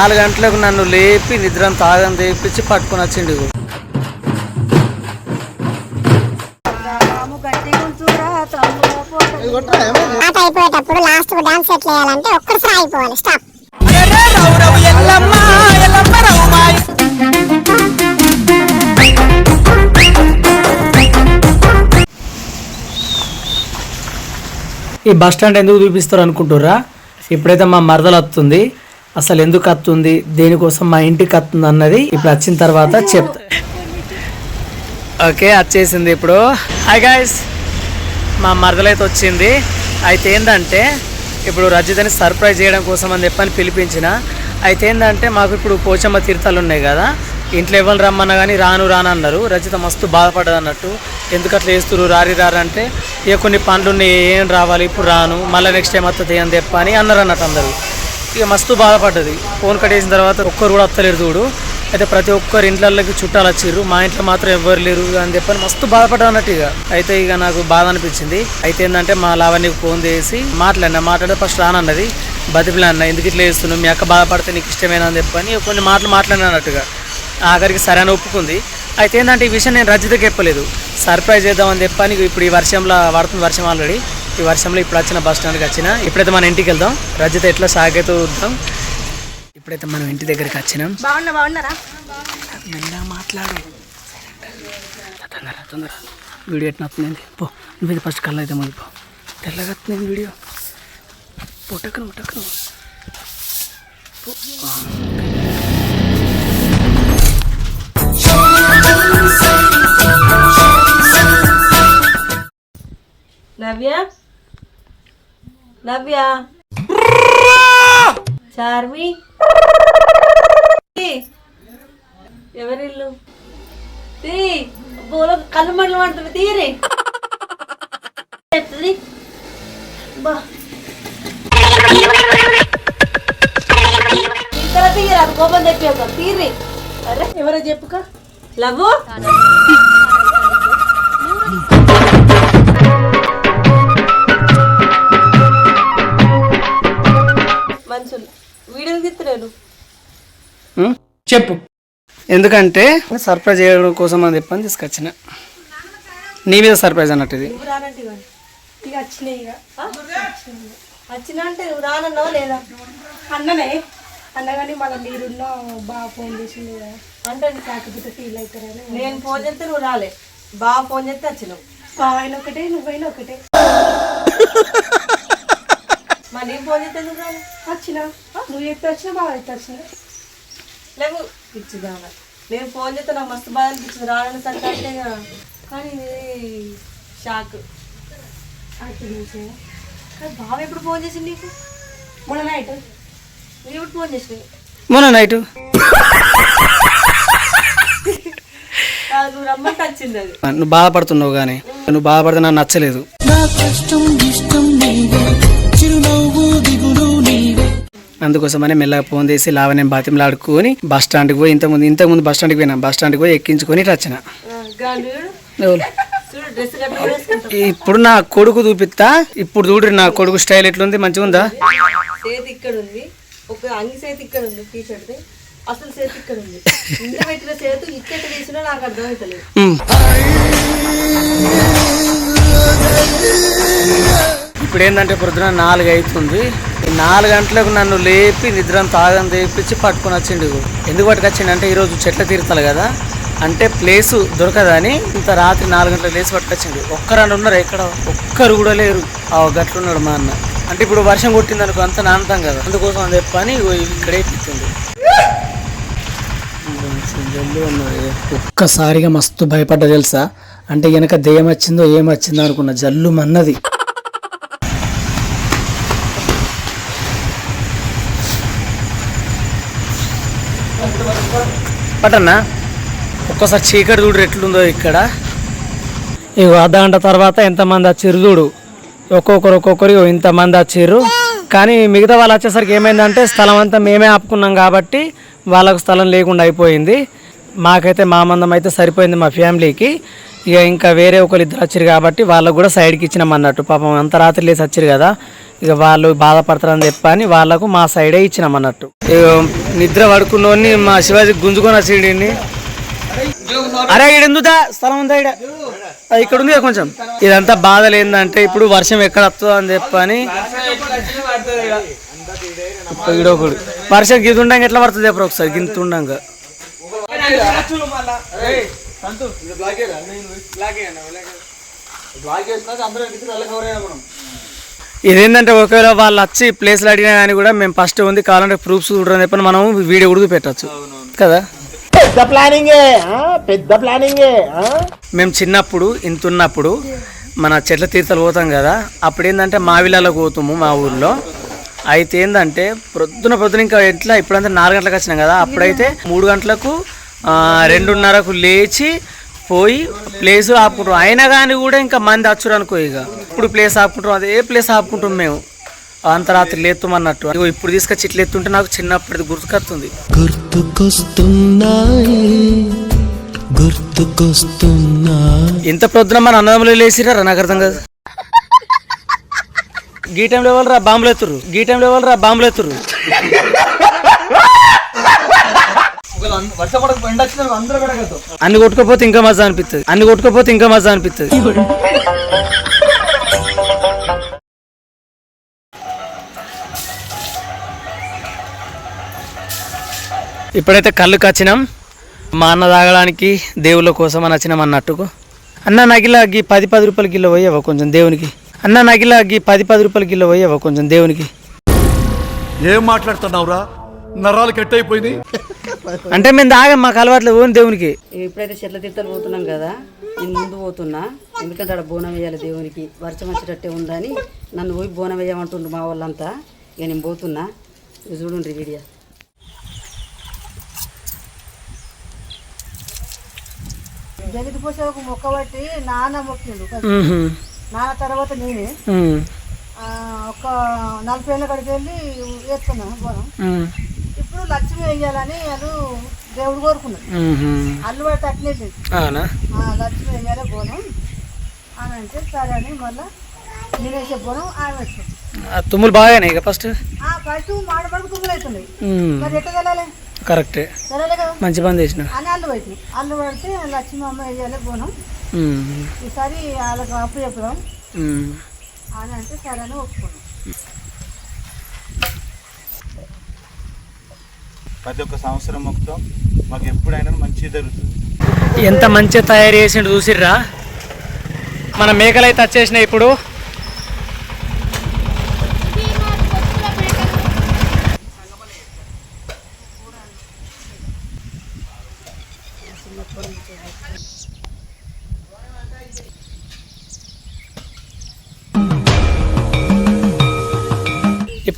నాలుగు గంటలకు నన్ను లేపి నిద్ర తాగం తెప్పించి పట్టుకొని వచ్చిండు. ఆట అయిపోయేటప్పుడు లాస్ట్ డాన్స్ ఎట్లా వేయాలంటే ఒక్కసారి అయిపోవాలి స్టాప్ ఈ బస్ స్టాండ్ ఎందుకు చూపిస్తారు అనుకుంటుర్రా? ఇప్పుడైతే మా మరదలు వస్తుంది. అసలు ఎందుకు వస్తుంది దేనికోసం మా ఇంటికి వస్తుంది అన్నది ఇప్పుడు వచ్చిన తర్వాత చెప్తా. ఓకే వచ్చేసింది ఇప్పుడు. హాయ్ గాయస్ మా మరదలైతే వచ్చింది. అయితే ఏంటంటే ఇప్పుడు రజితని సర్ప్రైజ్ చేయడం కోసం అని చెప్పని పిలిపించిన. అయితే ఏంటంటే మాకు ఇప్పుడు పోచమ్మ తీర్థాలు ఉన్నాయి కదా. ఇంట్లో ఎవరు రమ్మన్నా కానీ రాను రాను అన్నారు. రజిత మస్తు బాధపడ్డది అన్నట్టు. ఎందుకు అట్లా వేస్తురు రారి రారంటే ఏ కొన్ని పనులు ఉన్నాయి ఏం రావాలి ఇప్పుడు రాను మళ్ళీ నెక్స్ట్ టైం వస్తుంది అని చెప్ప అని అన్నారు అన్నట్టు అందరూ. ఇక మస్తు బాధపడ్డది. ఫోన్ కట్టేసిన తర్వాత ఒక్కరు కూడా అత్తలేరు చూడు. అయితే ప్రతి ఒక్కరు ఇంట్లోకి చుట్టాలు వచ్చిర్రు. మా ఇంట్లో మాత్రం ఎవ్వరు లేరు అని చెప్పని మస్తు బాధపడ్డా అన్నట్టు ఇక. అయితే ఇక నాకు బాధ అనిపించింది. అయితే ఏంటంటే మా లావణ్యకు ఫోన్ చేసి మాట్లాడినా మాట్లాడితే ఫస్ట్ రానన్నది. బతిపిలా అన్న ఎందుకు ఇట్లా చేస్తున్నావు? మీ అక్క బాధపడితే నీకు ఇష్టమేనా? అని చెప్పని కొన్ని మాటలు మాట్లాడినట్టుగా ఆఖరికి సరే అని ఒప్పుకుంది. అయితే ఏంటంటే ఈ విషయం నేను రజితకి చెప్పలేదు. సర్ప్రైజ్ చేద్దామని చెప్పని ఇప్పుడు ఈ వర్షంలో పడుతుంది వర్షం ఆల్రెడీ ఈ వర్షంలో ఇప్పుడు వచ్చిన బస్ స్టాండ్కి వచ్చిన. ఇప్పుడైతే మన ఇంటికి వెళ్దాం. రజిత ఎట్లా సాగైతే చూద్దాం. ఇప్పుడైతే మనం ఇంటి దగ్గరికి వచ్చినాం. బాగున్నా బాగున్నారా? మెల్లగా మాట్లాడు. తొందర తొందర వీడియో ఎట్లా వస్తుంది పో నువ్వు ఫస్ట్ కళ్ళు అయితే పో. తెల్లగా వస్తుంది వీడియో. పుట్టకను పుట్టకను నవ్య? నవ్య చార్మి ఎవరిల్లు తీ బోలో కళ్ళు మండలు పడుతుంది తీరి చెప్తుంది. బా. ఇక్కడ తీయరా? కోపం తెప్పి తీరి అరే ఎవరో చెప్పుక. లవ్ వీడియోలు తీస్తున్నాను చెప్పు. ఎందుకంటే సర్ప్రైజ్ చేయడం కోసం అని చెప్పని తీసుకొచ్చిన. నీ మీద సర్ప్రైజ్ అన్నట్టు ఇది? వచ్చినా అంటే నువ్వు రానన్నావా లేదా? అన్ననే. అన్నగాని మళ్ళీ మీరున్న బాగా ఫోన్ చేసింది కదా. అంటే కాకపోతే ఫీల్ అవుతారని. నేను ఫోన్ చేస్తే నువ్వు రాలే. బాగా ఫోన్ చేస్తే వచ్చినావు. బావైన ఒకటే నువ్వైనా ఒకటే. నేను ఫోన్ చేస్తే నువ్వు రాలే. వచ్చిన? నువ్వు ఎత్తి వచ్చినా బాగా ఎత్తి వచ్చిన? లేవు. పిచ్చిదాన. నేను ఫోన్ చేస్తే నాకు మస్తు బాధ అనిపించింది. అంటే ఇక కానీ షాక్. అట్లా కానీ బావ ఎప్పుడు ఫోన్ చేసింది నీకు? మొన్న నైట్ నువ్వు ఎప్పుడు ఫోన్ చేసినావు? మొన్న నైట్ నువ్వు రమ్మంటే వచ్చింది అది. నువ్వు బాధపడుతున్నావు కానీ నువ్వు బాధపడితే నాకు నచ్చలేదు. అందుకోసమని మెల్లగా ఫోన్ చేసి లావణ్యం బాతిమలాడుకొని బస్ స్టాండ్కి పోయి ఇంతకుముందు ఇంతకుముందు బస్ స్టాండ్కి పోయినా. బస్ స్టాండ్కి పోయి ఎక్కించుకొని ఇట్లా వచ్చిన. ఇప్పుడు నా కొడుకు చూపిస్తా. ఇప్పుడు చూడు నా కొడుకు స్టైల్ ఎట్లుంది మంచిగా ఉందా? చేతి ఇక్కడ ఉంది. ఒక అంగి చేతి ఇక్కడ ఉంది టీ షర్ట్ అసలు చేతి ఇక్కడ ఉంది. ఇంత పెట్టిన చేతు ఇచ్చేట తీసినా నాకు అర్థమవుతలేదు ఉమ్. ఇప్పుడు ఏంటంటే పొద్దున నాలుగు అవుతుంది ఈ నాలుగు గంటలకు నన్ను లేపి నిద్ర తాగం తెప్పించి పట్టుకొని వచ్చిండు ఎందుకు పట్టుకొచ్చిండు అంటే ఈరోజు చెట్ల తీరుతారు కదా. అంటే ప్లేసు దొరకదని ఇంత రాత్రి నాలుగు గంటలకు లేచి పట్టుకొచ్చిండు. ఒక్కరు ఉన్నారు ఎక్కడ? ఒక్కరు కూడా లేరు. ఆ గట్లున్నాడు మా అన్న. అంటే ఇప్పుడు వర్షం కొట్టింది అనుకో అంత నాంతం కదా. అందుకోసం అని చెప్పని ఇక్కడే ఉన్నది. ఒక్కసారిగా మస్తు భయపడ్డా తెలుసా? అంటే వెనక దెయ్యం వచ్చిందో ఏం వచ్చిందో అనుకున్న. జల్లు మన్నది. పట్టన్నా ఒక్కసారి చీకటి చూడు ఎట్లుందో ఇక్కడ. ఇగో అర్ధ గంట తర్వాత ఎంతమంది వచ్చిర్రు చూడు. ఒక్కొక్కరు ఒక్కొక్కరు ఇంతమంది వచ్చిర్రు కానీ మిగతా వాళ్ళు వచ్చేసరికి ఏమైందంటే స్థలం అంతా మేమే ఆపుకున్నాం కాబట్టి వాళ్ళకు స్థలం లేకుండా అయిపోయింది. మాకైతే మా మందం అయితే సరిపోయింది మా ఫ్యామిలీకి. ఇక ఇంకా వేరే ఒకరు ఇద్దరు వచ్చారు కాబట్టి వాళ్ళకు కూడా సైడ్కి ఇచ్చినాం అన్నట్టు. పాపం అంత రాత్రి లేసి వచ్చారు కదా ఇక వాళ్ళు బాధపడతారని చెప్పని వాళ్ళకు మా సైడే ఇచ్చినాం అన్నట్టు. నిద్ర పడుకున్నోని మా శివాజీ గుంజుకొని వచ్చిండి అరే ఈడ ఎందుదా స్థలం ఉందా ఇక్కడ ఇక్కడ ఉంది కొంచెం. ఇదంతా బాధలు ఏంటంటే ఇప్పుడు వర్షం ఎక్కడ వస్తుందో అని చెప్పని. ఇప్పుడు ఈడొకడు. వర్షం గిదుండంగా ఎట్లా పడుతుంది ఎప్పుడు ఒకసారి గింత ఉండంగా ఇదేంటంటే ఒకవేళ వాళ్ళు వచ్చి ప్లేస్లు అడిగినా కానీ కూడా మేము ఫస్ట్ ఉంది కావాలంటే ప్రూఫ్స్ చూడని చెప్పని మనం వీడియో ఉడికి పెట్టచ్చు కదా? పెద్ద ప్లానింగే? పెద్ద ప్లానింగే? మేము చిన్నప్పుడు ఇంత ఉన్నప్పుడు మన చెట్ల తీర్థాలు పోతాం కదా అప్పుడు ఏంటంటే మావిలాలకు పోతాము మా ఊర్లో. అయితే ఏంటంటే ప్రొద్దున ప్రొద్దున ఇంకా ఎట్లా ఇప్పుడంతా నాలుగు గంటలకు వచ్చినాం కదా అప్పుడైతే మూడు గంటలకు రెండున్నరకు లేచి పోయి ప్లేస్ ఆపుకుంటాం. అయినా కానీ కూడా ఇంకా మంది వచ్చురు అనుకో ఇక. ఇప్పుడు ప్లేస్ ఆపుకుంటాం అదే ప్లేస్ ఆపుకుంటాం మేము. అంత రాత్రి లేత్తాం అన్నట్టు ఇగో ఇప్పుడు తీసుకొచ్చి ఇట్లా ఎత్తుంటే నాకు చిన్నప్పుడు గుర్తుకొస్తుంది. గుర్తుకొస్తున్నాయి ఇంత ప్రొద్దున మన అన్నదమ్ములు లేచిరా నాకు అర్థం కాదు. గీ టైంలో రా బాంబులు ఎత్తురు గీ టైంలో ఎవరు రా బాంబులు ఎత్తురు అన్ని కొట్టుకోపోతే ఇంకా మజా అనిపిస్తుంది అన్ని కొట్టుకోపోతే ఇంకా మజా అనిపిస్తుంది ఇప్పుడైతే కళ్ళు కచ్చినాం. మా అన్న తాగడానికి దేవుళ్ళ కోసం అని వచ్చినాం అన్నట్టుకు. అన్న నగిలా గీ పది పది రూపాయల కిలో పోయేవా కొంచెం దేవునికి? అన్న నగిలా గీ పది పది రూపాయల కిలో పోయేవా కొంచెం దేవునికి? ఏం మాట్లాడుతున్నావురా? నరాలు కట్ అయిపోయింది అంటే మేము తాగాం మాకు అలవాట్లేదు ఓన్ దేవునికి. ఇప్పుడైతే చెట్ల తీర్థాలు పోతున్నాం కదా నేను ముందు పోతున్నా. ఎందుకంటే అక్కడ బోనం వేయాలి దేవునికి. వర్షం వచ్చేటట్టే ఉందని నన్ను పోయి బోనం వేయమంటుండ్రు మా వాళ్ళంతా. ఇక నేను పోతున్నా. చూడండి వీడియో. జగతి పోసే ఒక మొక్క బట్టి నాన్న మొక్కిండు. నాన్న తర్వాత నేనే. ఒక నలభై ఏళ్ళ కాడికి వెళ్ళి వేస్తున్నా బోనం. లక్ష్మి వేయాలని వాళ్ళు దేవుడు కోరుకున్నాడు మ్మ్హ్మ్. అల్లు పడితే అట్లే లక్ష్మి వేయాలి బోనం అని అంటే సరే అని మళ్ళీ నేను వేసే బోనం ఆమె ఆ తుమ్ములు బాగానే ఇక ఫస్ట్ ఫస్ట్ మాడబడుకు తుమ్ములు అవుతున్నాయి. మరి ఎట్లా తెలాలి కరెక్టే మంచి పని చేసిన అని అల్లు పెట్టి అల్లు పడితే లక్ష్మి అమ్మ వేయాలి బోనం మ్మ్. ఈసారి వాళ్ళకి అప్పు చెప్పుదాం. మ్మ్. అని అంటే సరే అని ఒప్పుకున్నాం. ప్రతి ఒక్క సంవత్సరం మొత్తం మాకు ఎప్పుడైనా మంచి జరుగుతుంది. ఎంత మంచిగా తయారు చేసిండు చూసిర్రా? మన మేకలు అయితే వచ్చేసినాయి ఇప్పుడు.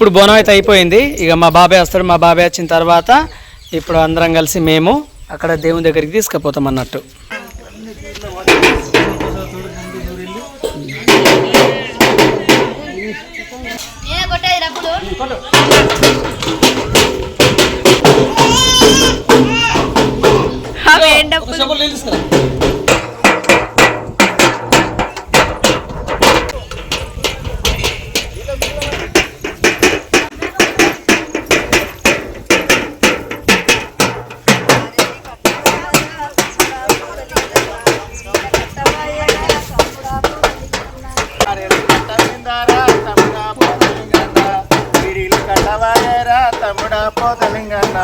ఇప్పుడు బోనం అయితే అయిపోయింది. ఇక మా బాబాయ్ వస్తాడు. మా బాబాయ్ వచ్చిన తర్వాత ఇప్పుడు అందరం కలిసి మేము అక్కడ దేవుని దగ్గరికి తీసుకుపోతాం అన్నట్టు. తమ్ముడా పోతలింగన్న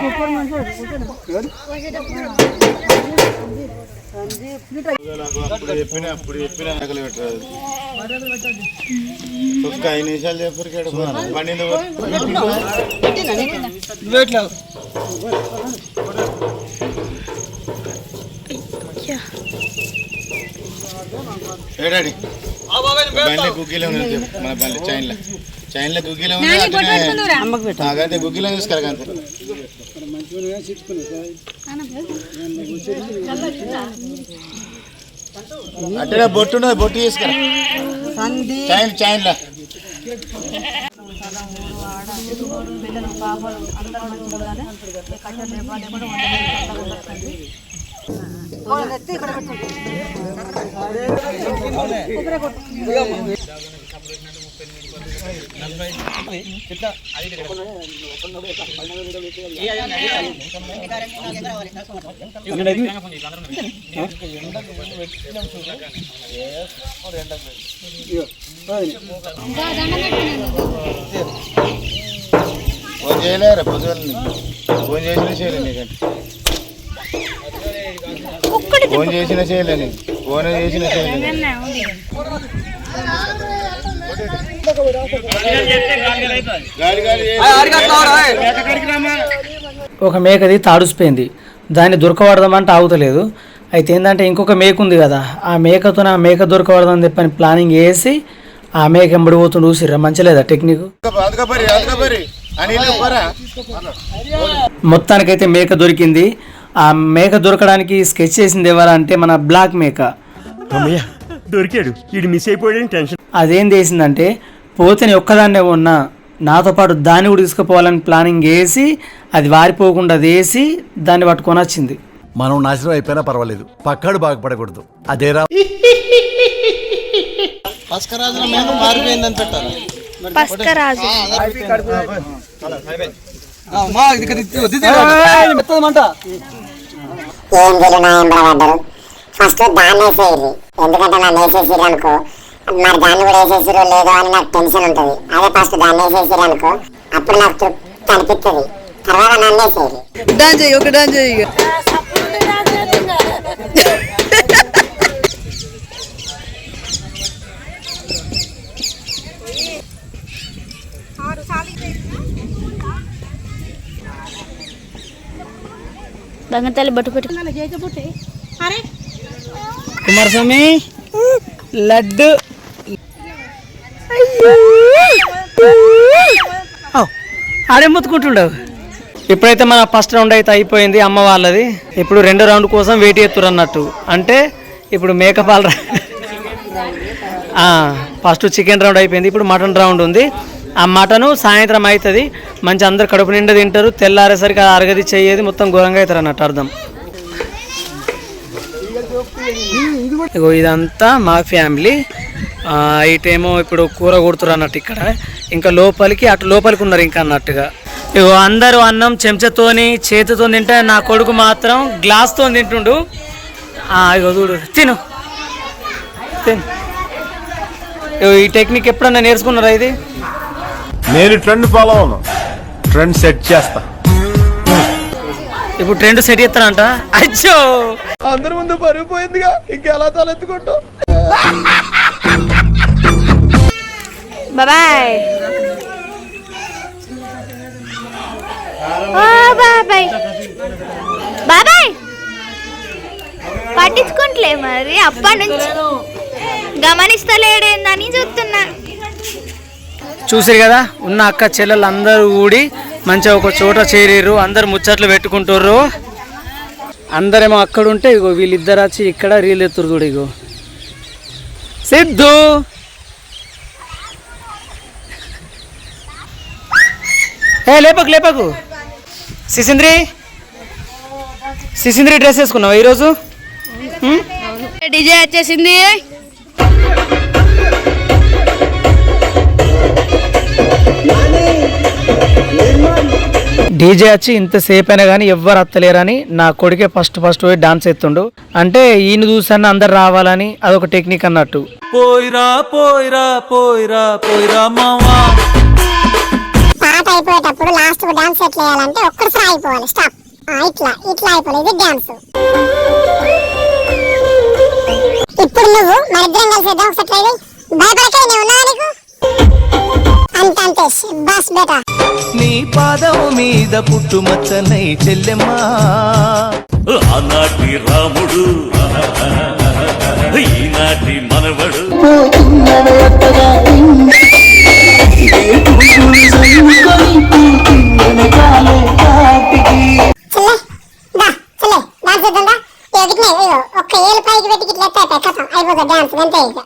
చెప్పిన నగలు పెట్టరాదు ఒక్క ఐదు నిమిషాలు చెప్పరు బండి ఏడాడి బండి గుగ్గిలో ఉన్నది. మన బండి చైన్లో చైన్లో గుగ్గిలో ఉంది నాకైతే గుగ్గిలో తీసుకెళ్ళకంతే అట్టే బొట్టు ఉన్నది బొట్టు తీసుకురా. చైన్ చైన్లా పిల్లలు పాపలు అందరూ కూడా పెట్టు ఫోన్ చేయలేరా పొద్దుగల ఫోన్ చేసిన చేయలేదు నీకంటే. ఫోన్ చేసిన చేయలే నీకు ఫోన్ చేసిన ఒక మేకది తాడుసిపోయింది. దాన్ని దొరకబడదామంటే ఆగుతలేదు. అయితే ఏంటంటే ఇంకొక మేక ఉంది కదా. ఆ మేకతో ఆ మేక దొరకబడదని చెప్పని ప్లానింగ్ వేసి ఆ మేక ఎంబడి పోతుండు చూసిర్రా మంచి లేదా టెక్నిక్ మొత్తానికైతే మేక దొరికింది. ఆ మేక దొరకడానికి స్కెచ్ చేసింది ఎవరంటే మన బ్లాక్ మేక. అమ్మయ్య దొరికాడు. వీడు మిస్ అయిపోయాడని టెన్షన్. అదేం చేసిందంటే పోతేనే ఒక్కదాన్నే ఉన్నా నాతో పాటు దాన్ని కూడా తీసుకుపోవాలని ప్లానింగ్ వేసి అది వారిపోకుండా అది వేసి దాన్ని పట్టుకొని వచ్చింది. మనం నాశనం అయిపోయినా పర్వాలేదు. పక్కాడు బాగుపడకూడదు. అదేరా మారిపోయిందని పెట్టాలి. ఏం వీళ్ళు నా ఎంబడబడ్డారు ఫస్ట్ దాన్ని వేసేయాలి ఎందుకంటే నన్ను వేసేసిరు అనుకో. మరి దాన్ని కూడా వేసేసిరో లేదో అని నాకు టెన్షన్ ఉంటుంది. అదే ఫస్ట్ దాన్ని వేసేసిరు అనుకో. అప్పుడు నాకు తృప్తి అనిపిస్తుంది తర్వాత నన్ను వేసేయాలి డాన్స్ చేయి ఒక డాన్స్ చేయి బంగతల్లి బట్టు పెట్టు. కుమారస్వామి లడ్డు. ఆడే ముత్తుకుంటుండవు. ఇప్పుడైతే మన ఫస్ట్ రౌండ్ అయితే అయిపోయింది అమ్మ వాళ్ళది. ఇప్పుడు రెండో రౌండ్ కోసం వెయిట్ చేస్తున్నారు అన్నట్టు అంటే ఇప్పుడు మేకపాల ఫస్ట్ చికెన్ రౌండ్ అయిపోయింది. ఇప్పుడు మటన్ రౌండ్ ఉంది. ఆ మటను సాయంత్రం అవుతుంది మంచి అందరు కడుపు నిండా తింటారు. తెల్లారేసరికి అరగది చెయ్యేది. మొత్తం ఘోరంగా అవుతారు అన్నట్టు అర్థం. ఇగో ఇదంతా మా ఫ్యామిలీ. ఇటేమో ఇప్పుడు కూర కొడుతురు అన్నట్టు ఇక్కడ. ఇంకా లోపలికి అటు లోపలికి ఉన్నారు ఇంకా అన్నట్టుగా. ఇగో అందరూ అన్నం చెంచాతోని చేతితో తింటే నా కొడుకు మాత్రం గ్లాస్తో తింటుండు. ఇగో చూడు తిను. తిను. ఇగో ఈ టెక్నిక్ ఎప్పుడన్నా నేర్చుకున్నారా ఇది? నేను ట్రెండ్ ఫాలో అవును ట్రెండ్ సెట్ చేస్తా. ఇప్పుడు ట్రెండ్ సెట్ చేస్తారంట అచ్చో! అందరి ముందు పరుగు పోయిందిగా ఇంకెలా తలెత్తుకుంటావు? బాబాయ్. ఓ బాబాయ్. బాబాయ్. పట్టించుకుంటలే మరి. అప్పటి నుంచి గమనిస్తలేడేందని చూస్తున్నా. చూసారు కదా? ఉన్న అక్క చెల్లెలు అందరూ కూడి మంచిగా ఒక చోట చేరిర్రు అందరు ముచ్చట్లు పెట్టుకుంటుర్రు. అందరేమో అక్కడ ఉంటే ఇగో వీళ్ళిద్దరు వచ్చి ఇక్కడ రీల్ ఎత్తురు చూడు ఇగో. సిద్ధు! ఏ లేపకు లేపకు. సిసింద్రి? సిసింద్రి డ్రెస్ వేసుకున్నావా ఈరోజు? డిజైన్ డీజే వచ్చేసింది. డీజే వచ్చి ఇంతసేపు అయినా కానీ ఎవ్వరు అత్తలేరని నా కొడుకే ఫస్ట్ ఫస్ట్ పోయి డాన్స్ ఎత్తుండు అంటే ఈయన చూసాను అందరు రావాలని అదొక టెక్నిక్ అన్నట్టు. పోయిరా పోయిరా పోయిరా పోయిరా మావా. పాట అయిపోయేటప్పుడు లాస్ట్ డాన్స్ ఎట్లా వేయాలంటే ఒక్కసారి అయిపోవాలి స్టాప్ ఇట్లా ఇట్లా అయిపోవాలి ఇది డాన్స్ ఇప్పుడు నువ్వు మన ఇద్దరం కలిసి ఒకసారి ట్రై చేయి భయపడకే నేను ఉన్నా నీకు? అంత బాస్ బేటా. నీ పాదం మీద పుట్టుమచ్చనై చెల్లెమ్మా. ఆనాటి రాముడు ఈనాటి మనవడు. ఒక్క ఏళ్ళు పైకి పెట్టి ఇట్లా కథం. అయిపోతుంది డాన్స్ అంతే ఇక.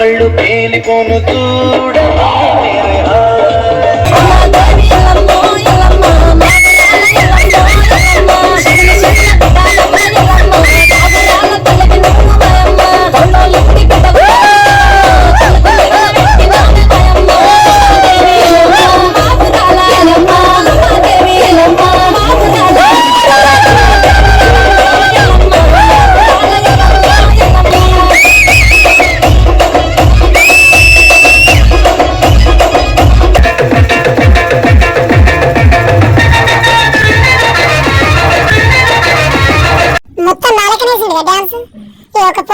కళ్ళు పేలిపోను చూడవా?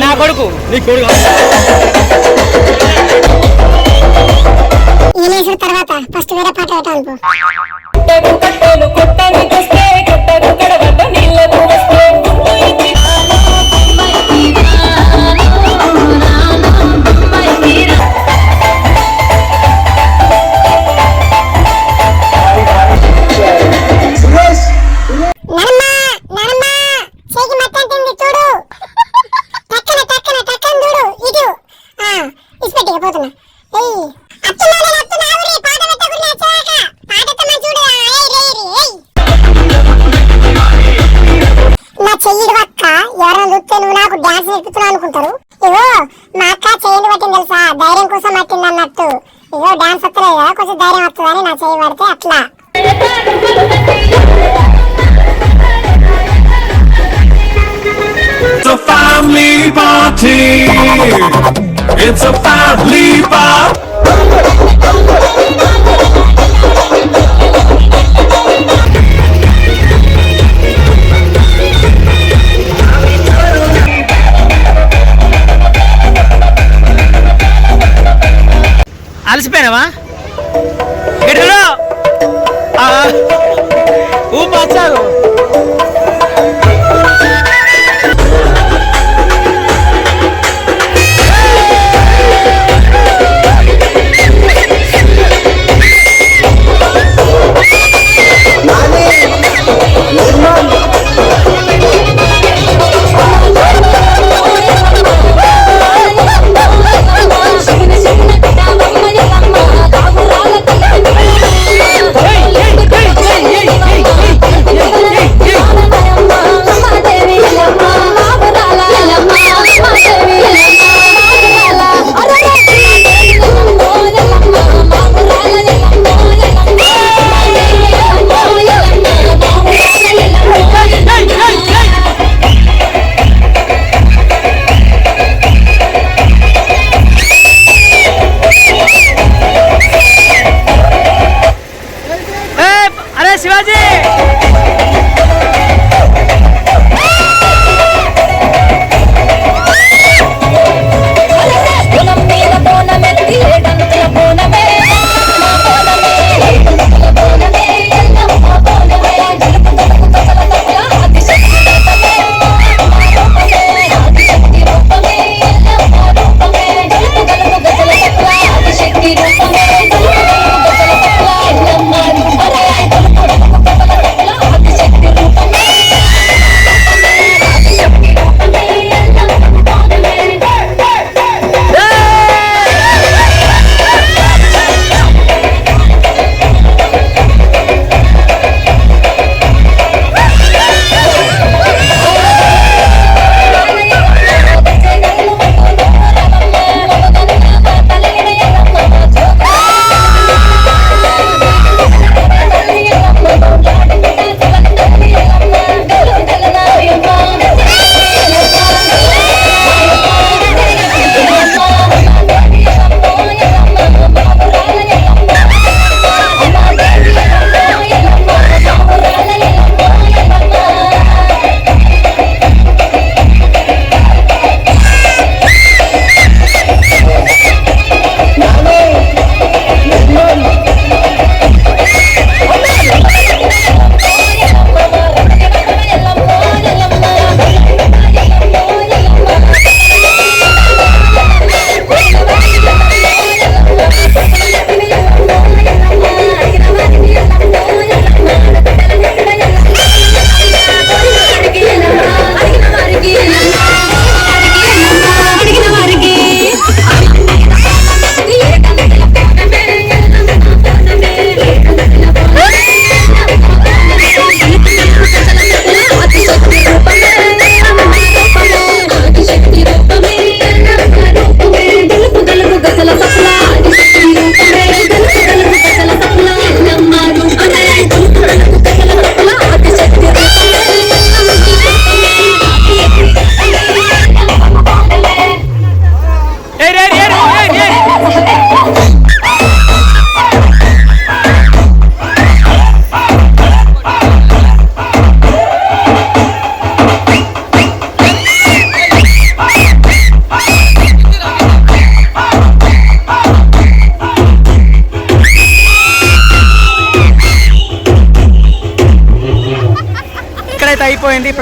నా కొడుకు. తర్వాత ఫస్ట్ వేరే పాట పెట్టాను నాకు అనుకుంటారు ఇగో మా అక్క చేయండి పట్టింది తెలుసా ధైర్యం కోసం పట్టింది అన్నట్టు ఇగో డాన్స్ వస్తలేదు కదా కొంచెం ధైర్యం వస్తుందని నా చేయి పడితే అట్లా It's a family party. It's a family party. అలసిపోయినావా? ఎడుగులో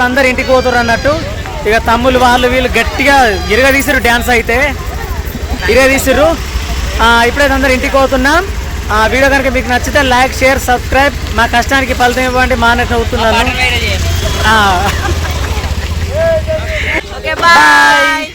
ఇప్పుడు అందరు ఇంటికి పోతారు అన్నట్టు. ఇక తమ్ముళ్ళు వాళ్ళు వీళ్ళు గట్టిగా ఇరగదీసిరు డ్యాన్స్ అయితే. ఇరగదీసిరు ఇప్పుడైతే అందరు ఇంటికి పోతున్నాం. ఆ వీడియో కనుక మీకు నచ్చితే లైక్ షేర్ సబ్స్క్రైబ్. మా కష్టానికి ఫలితం ఇవ్వండి మా అన్నట్టు అవుతున్నాను ఓకే బాయ్.